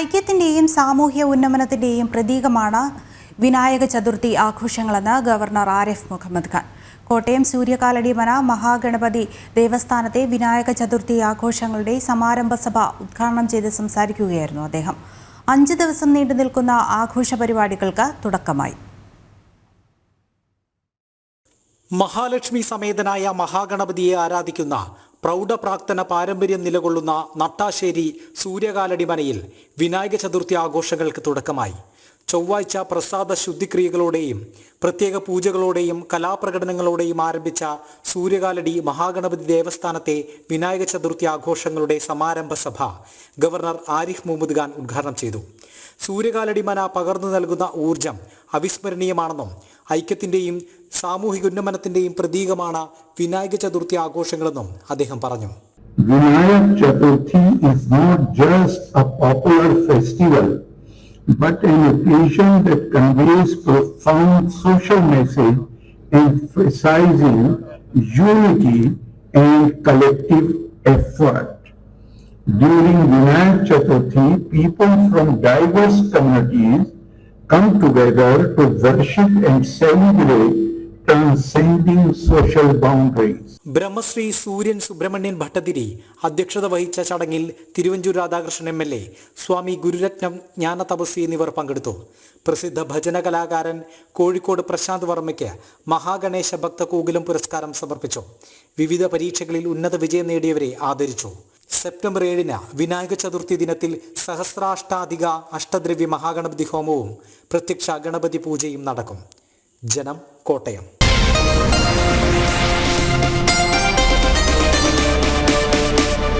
ഐക്യത്തിന്റെയും സാമൂഹ്യ ഉന്നമനത്തിന്റെയും പ്രതീകമാണ് വിനായക ചതുർത്ഥി ആഘോഷങ്ങളെന്ന് ഗവർണർ ആരിഫ് മുഹമ്മദ് ഖാൻ. കോട്ടയം സൂര്യകാലടിമന മഹാഗണപതി ദേവസ്ഥാനത്തെ വിനായക ചതുർത്ഥി ആഘോഷങ്ങളുടെ സമാരംഭ സഭ ഉദ്ഘാടനം ചെയ്ത് സംസാരിക്കുകയായിരുന്നു അദ്ദേഹം. അഞ്ച് ദിവസം നീണ്ടു നിൽക്കുന്ന ആഘോഷ പരിപാടികൾക്ക് തുടക്കമായി. മഹാലക്ഷ്മി സമേതനായ മഹാഗണപതിയെ ആരാധിക്കുന്ന പ്രൗഢപ്രാക്തന പാരമ്പര്യം നിലകൊള്ളുന്ന നട്ടാശ്ശേരി സൂര്യകാലടിമനയിൽ വിനായക ചതുർത്ഥി ആഘോഷങ്ങൾക്ക് തുടക്കമായി. ചൊവ്വാഴ്ച പ്രസാദ ശുദ്ധിക്രിയകളോടെയും പ്രത്യേക പൂജകളോടെയും കലാപ്രകടനങ്ങളോടെയും ആരംഭിച്ച സൂര്യകാലടി മഹാഗണപതി ദേവസ്ഥാനത്തെ വിനായക ചതുർത്ഥി ആഘോഷങ്ങളുടെ സമാരംഭ സഭ ഗവർണർ ആരിഫ് മുഹമ്മദ് ഖാൻ ഉദ്ഘാടനം ചെയ്തു. സൂര്യകാലടിമന പകർന്നു നൽകുന്ന ഊർജം അവിസ്മരണീയമാണെന്നും ഐക്യത്തിന്റെയും സാമൂഹിക ഉന്നമനത്തിന്റെയും പ്രതീകമാണ് വിനായക ചതുർത്ഥി ആഘോഷങ്ങളെന്നും അദ്ദേഹം പറഞ്ഞു Vinayaka Chaturthi is not just a popular festival but an occasion that conveys profound social message emphasizing unity and collective effort. During Vinayak Chaturthi, people from diverse communities come together to worship and celebrate transcending social boundaries. Brahmashri Suryan Subrahmanyan Bhattathiri അധ്യക്ഷത വഹിച്ച ചടങ്ങിൽ Thiruvanchoor Radhakrishnan M L A Swami Gururatnam Jnana Thapaswi എന്നിവർ പങ്കെടുത്തു. പ്രസിദ്ധ ഭജന കലാകാരൻ കോഴിക്കോട് പ്രശാന്ത് വർമ്മയ്ക്ക് മഹാഗണേശ ഭക്ത കോകിലം പുരസ്കാരം സമർപ്പിച്ചു. വിവിധ പരീക്ഷകളിൽ ഉന്നത വിജയം നേടിയവരെ ആദരിച്ചു. സെപ്റ്റംബർ ഏഴിന് വിനായക ചതുർത്ഥി ദിനത്തിൽ സഹസ്രാഷ്ടാധിക അഷ്ടദ്രവ്യ മഹാഗണപതി ഹോമവും പ്രത്യക്ഷ ഗണപതി പൂജയും നടക്കും. ജനം കോട്ടയം.